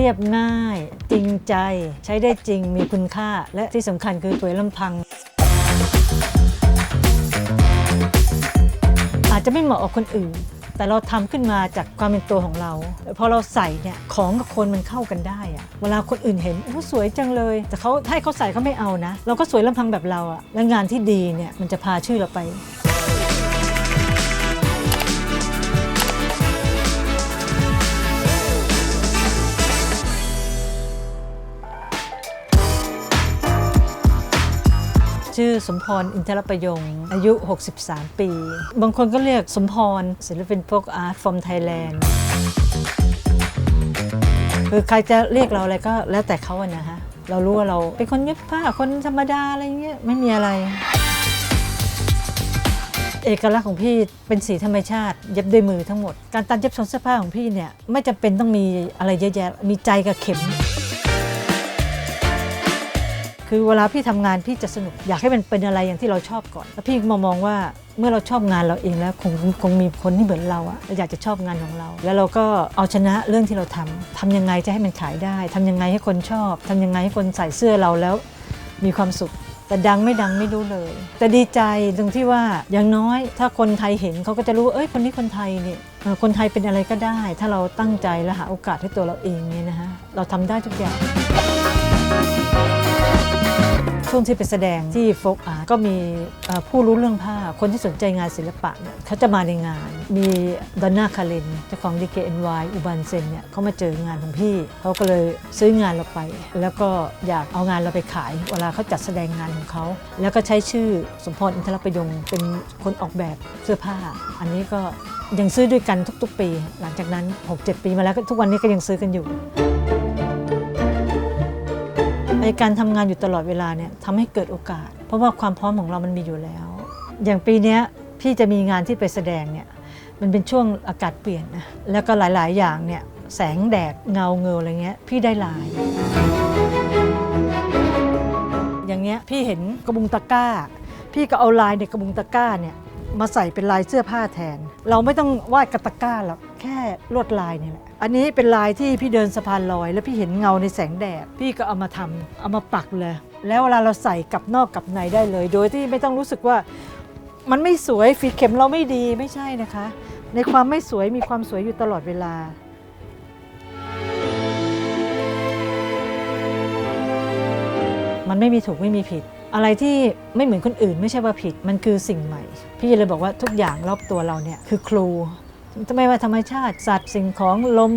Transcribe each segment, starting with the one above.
เรียบง่าย จริงใจใช้ได้จริงมีคุณค่า และที่สำคัญคือสวยลำพัง อาจจะไม่เหมาะกับคนอื่น แต่เราทำขึ้นมาจากความเป็นตัวของเรา พอเราใส่เนี่ยของกับคนมันเข้ากันได้อะเวลาคนอื่นเห็นโอ้สวยจังเลย แต่เขาให้เขาใส่เขาไม่เอานะ เราก็สวยลำพังแบบเราอะและงานที่ดีเนี่ยมันจะพาชื่อเราไป ชื่อสมพรอินทรประยง อายุ 63 ปี บางคนก็เรียกสมพรศิลปินพวกอาร์ตฟอร์มไทยแลนด์คือใครจะเรียกเราอะไรก็แล้วแต่เขาอะนะฮะ เรารู้ว่าเราเป็นคนเย็บผ้าคนธรรมดาอะไรเงี้ยไม่มีอะไร เอกลักษณ์ของพี่เป็นสีธรรมชาติ เย็บด้วยมือทั้งหมด การตัดเย็บทรงเสื้อผ้าของพี่เนี่ยไม่จำเป็นต้องมีอะไรเยอะแยะมีใจกับเข็ม คือเวลาพี่ทำงานพี่จะสนุกอยากให้มันเป็นอะไรอย่างที่เราชอบก่อน แล้วพี่มามองว่าเมื่อเราชอบงานเราเองแล้วคงคงมีคนที่เหมือนเราอะอยากจะชอบงานของเรา แล้วเราก็เอาชนะเรื่องที่เราทำทำยังไงจะให้มันขายได้ทำยังไงให้คนชอบทำยังไงให้คนใส่เสื้อเราแล้วมีความสุข แต่ดังไม่ดังไม่รู้เลย แต่ดีใจตรงที่ว่าอย่างน้อยถ้าคนไทยเห็นเขาก็จะรู้เอ้ยคนนี้คนไทยเนี่เอ่อคนไทยเป็นอะไรก็ได้ ถ้าเราตั้งใจและหาโอกาสให้ตัวเราเองเนี่ยนะฮะเราทำได้ทุกอย่าง ช่วงที่ไปแสดงที่โฟกอาร์ตก็มีผู้รู้เรื่องผ้า คนที่สนใจงานศิลปะเนี่ยเขาจะมาในงาน มีดอนน่าคารินเจ้าของ DKNY อุบันเซนเนี่ยเขามาเจองานของพี่ เขาก็เลยซื้องานเราไป แล้วก็อยากเอางานเราไปขาย เวลาเขาจัดแสดงงานของเขา แล้วก็ใช้ชื่อสมพรอินทรประยงเป็นคนออกแบบเสื้อผ้า อันนี้ก็ยังซื้อด้วยกันทุกๆ ปี หลังจากนั้น 6-7 ปีมาแล้วทุกวันนี้ก็ยังซื้อกันอยู่ ในการทำงานอยู่ตลอดเวลาเนี่ยทำให้เกิดโอกาส เพราะว่าความพร้อมของเรามันมีอยู่แล้ว อย่างปีนี้พี่จะมีงานที่ไปแสดงเนี่ยมันเป็นช่วงอากาศเปลี่ยนนะแล้วก็หลาย ๆ อย่างเนี่ยแสงแดดเงาเงาอะไรเงี้ยพี่ได้ลาย อย่างเงี้ยพี่เห็นกระบุงตะกร้า พี่ก็เอาลายในกระบุงตะกร้าเนี่ย มาใส่เป็นลายเสื้อผ้าแทน เราไม่ต้องวาดกระตะกร้าหรอกแค่ลวดลายนี่แหละ อันนี้เป็นลายที่พี่เดินสะพานลอย แล้วพี่เห็นเงาในแสงแดด พี่ก็เอามาทำเอามาปักเลย แล้วเวลาเราใส่กับนอกกับในได้เลย โดยที่ไม่ต้องรู้สึกว่ามันไม่สวยฝีเข็มเราไม่ดีไม่ใช่นะคะ ในความไม่สวยมีความสวยอยู่ตลอดเวลามันไม่มีถูกไม่มีผิด อะไรที่ไม่เหมือนคนอื่น ไม่ใช่ว่าผิดมันคือสิ่งใหม่ พี่เลยบอกว่าทุกอย่างรอบตัวเราเนี่ยคือครูไม่ว่าธรรมชาติสัตว์สิ่งของลม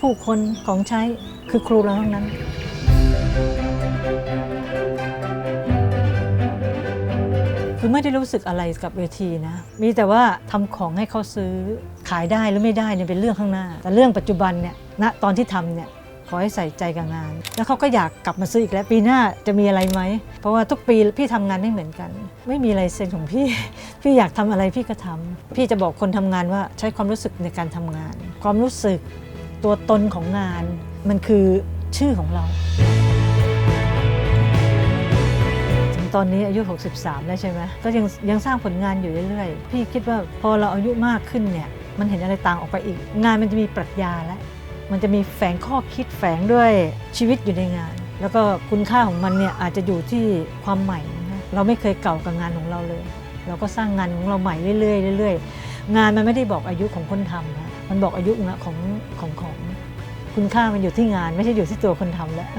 ผู้คนของใช้คือครูเราทั้งนั้นคือไม่ได้รู้สึกอะไรกับเวทีนะ มีแต่ว่าทำของให้เขาซื้อขายได้หรือไม่ได้เนี่ยเป็นเรื่องข้างหน้า แต่เรื่องปัจจุบันเนี่ยณตอนที่ทำเนี่ย ขอให้ใส่ใจกับงาน แล้วเขาก็อยากกลับมาซื้ออีกแล้วปีหน้าจะมีอะไรไหม เพราะว่าทุกปีพี่ทำงานไม่เหมือนกัน ไม่มีอะไรเซ็นของพี่ พี่อยากทำอะไรพี่ก็ทำพี่จะบอกคนทำงานว่าใช้ความรู้สึกในการทำงาน ความรู้สึกตัวตนของงาน มันคือชื่อของเราถึงตอนนี้อายุ 63 แล้วใช่ไหมก็ยังยังสร้างผลงานอยู่เรื่อยๆ พี่คิดว่าพอเราอายุมากขึ้นเนี่ย มันเห็นอะไรต่างออกไปอีก งานมันจะมีปรัชญาแล้ว มันจะมีแฝงข้อคิดแฝงด้วยชีวิตอยู่ในงาน แล้วก็คุณค่าของมันเนี่ยอาจจะอยู่ที่ความใหม่นะเราไม่เคยเก่ากับงานของเราเลย เราก็สร้างงานของเราใหม่เรื่อยๆเรื่อยๆงานมันไม่ได้บอกอายุของคนทำนะมันบอกอายุของของของคุณค่ามันอยู่ที่งาน ไม่ใช่อยู่ที่ตัวคนทำแล้ว